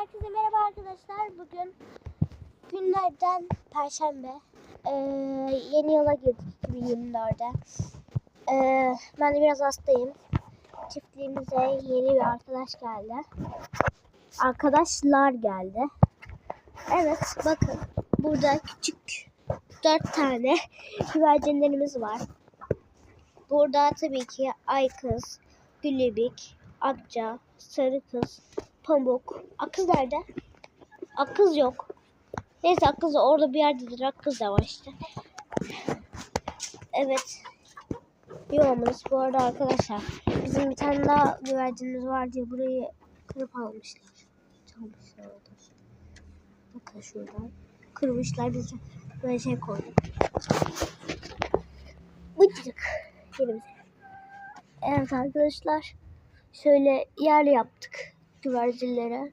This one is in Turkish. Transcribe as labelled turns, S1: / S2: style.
S1: Herkese merhaba arkadaşlar. Bugün günlerden Perşembe. Ee, yeni yola girdik 2024'de. Ee, ben de biraz hastayım. Çiftliğimize yeni bir arkadaş geldi. Arkadaşlar geldi. Evet bakın burada küçük dört tane güvercinlerimiz var. Burada tabii ki Aykız, Gülübik, Akça, Sarı Kız, Pamuk. Akız nerede? Akız yok. Neyse Akız da orada bir yerdedir. Akız da var işte. Evet. Yuvamız bu arada arkadaşlar. Bizim bir tane daha güvercinimiz var diye burayı kırıp almışlar. Çalmışlar orada. Bakın şuradan. Kırmışlar bize. Böyle şey koyduk. Bıcık. Yerimize. Evet arkadaşlar. Şöyle yer yaptık güvercinlere